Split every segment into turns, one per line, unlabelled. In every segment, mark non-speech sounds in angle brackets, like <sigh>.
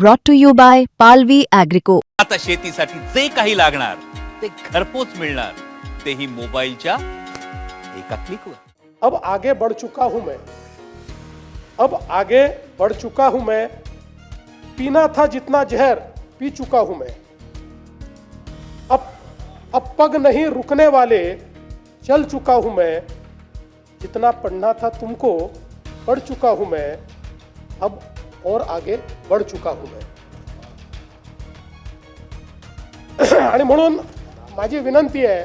brought to you by Palvi Agrico.
आता शेतीसाठी जे काही लागणार ते घरपोच मिळणार. तेही मोबाईलच्या एका क्लिकवर.
अब आगे बढ़ चुका हूँ मैं. अब आगे बढ़ चुका हूँ मैं. पीना था जितना जहर पी चुका हूँ मैं. अब अब पग नहीं रुकने वाले चल चुका हूँ मैं. जितना पढ़ना था तुमको पढ़ चुका हूँ मैं. अब और आगे बढ़ चुका हूँ मैं। <clears throat> आणि म्हणून माझी विनंती आहे,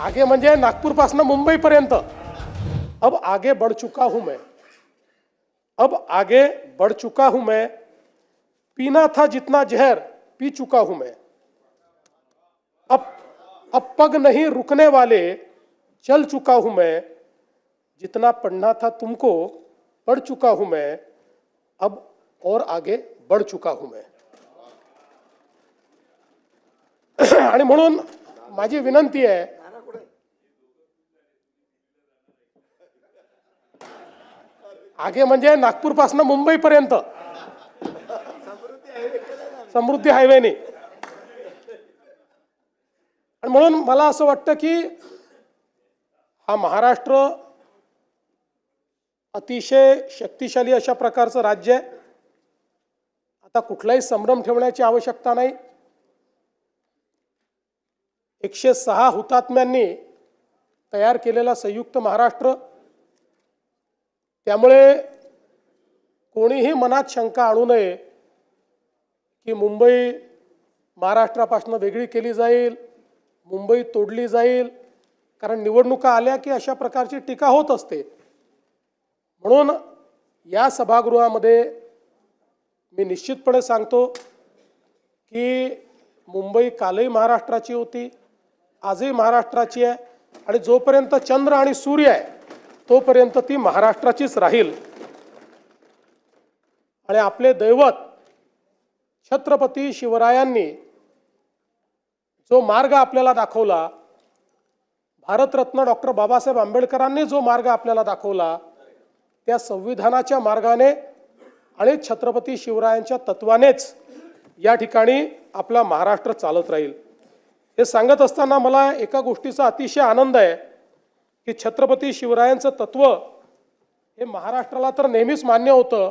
आगे म्हणजे नागपूरपासून मुंबईपर्यंत. अब आगे बढ़ चुका हूँ मैं। अब आगे बढ़ चुका हूँ मैं। पीना था जितना जहर, पी चुका हूँ मैं। अब अब पग नहीं रुकने वाले, चल चुका हूँ मैं। जितना पढ़ना था तुमको पढ़ चुका हूं मैं अब और आगे बढ़ चुका हूं मैं। <clears throat> आणि म्हणून माझी विनंती आहे आगे म्हणजे नागपूरपासून मुंबईपर्यंत. समृद्धी हायवेने आणि म्हणून मला असं वाटतं की हा महाराष्ट्र अतिशय शक्तिशाली अशा प्रकारचं राज्य आहे. आता कुठलाही संभ्रम ठेवण्याची आवश्यकता नाही. एकशे सहा हुतात्म्यांनी तयार केलेला संयुक्त महाराष्ट्र. त्यामुळे कोणीही मनात शंका आणू नये की मुंबई महाराष्ट्रापासून वेगळी केली जाईल मुंबई तोडली जाईल. कारण निवडणुका आल्या की अशा प्रकारची टीका होत असते. म्हणून या सभागृहामध्ये मी निश्चितपणे सांगतो की मुंबई कालही महाराष्ट्राची होती आजही महाराष्ट्राची आहे आणि जोपर्यंत चंद्र आणि सूर्य आहे तोपर्यंत ती महाराष्ट्राचीच राहील. आणि आपले दैवत छत्रपती शिवरायांनी जो मार्ग आपल्याला दाखवला भारतरत्न डॉक्टर बाबासाहेब आंबेडकरांनी जो मार्ग आपल्याला दाखवला त्या संविधानाच्या मार्गाने आणि छत्रपती शिवरायांच्या तत्वानेच या ठिकाणी आपला महाराष्ट्र चालत राहील. हे सांगत असताना मला एका गोष्टीचा अतिशय आनंद आहे की छत्रपती शिवरायांचं तत्व हे महाराष्ट्राला तर नेहमीच मान्य होतं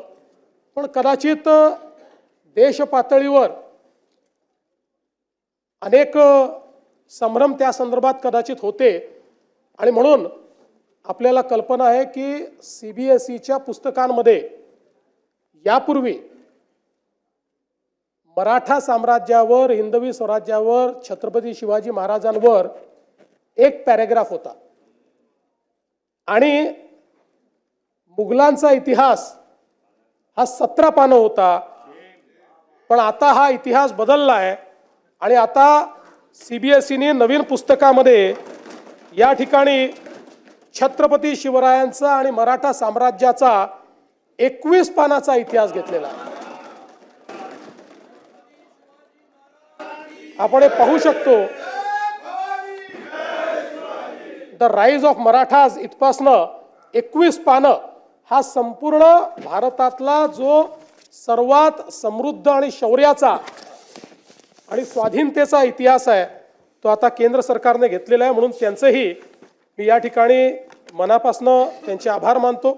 पण कदाचित देश पातळीवर अनेक संभ्रम त्या संदर्भात कदाचित होते. आणि म्हणून आपल्याला कल्पना आहे की सी बी एस ईच्या पुस्तकांमध्ये यापूर्वी मराठा साम्राज्यावर हिंदवी स्वराज्यावर छत्रपती शिवाजी महाराजांवर एक पॅरेग्राफ होता. आणि मुघलांचा इतिहास हा सतरा पानं होता. पण आता हा इतिहास बदलला आहे आणि आता सी बी एस ईने नवीन पुस्तकामध्ये या ठिकाणी छत्रपती शिवरायांचा आणि मराठा साम्राज्याचा एकवीस पानाचा इतिहास घेतलेला आपण हे पाहू शकतो. द राईज ऑफ मराठाज इथपासनं एकवीस पानं हा संपूर्ण भारतातला जो सर्वात समृद्ध आणि शौर्याचा आणि स्वाधीनतेचा इतिहास आहे तो आता केंद्र सरकारने घेतलेला आहे म्हणून त्यांचंही मी या ठिकाणी मनापासनं त्यांचे आभार मानतो.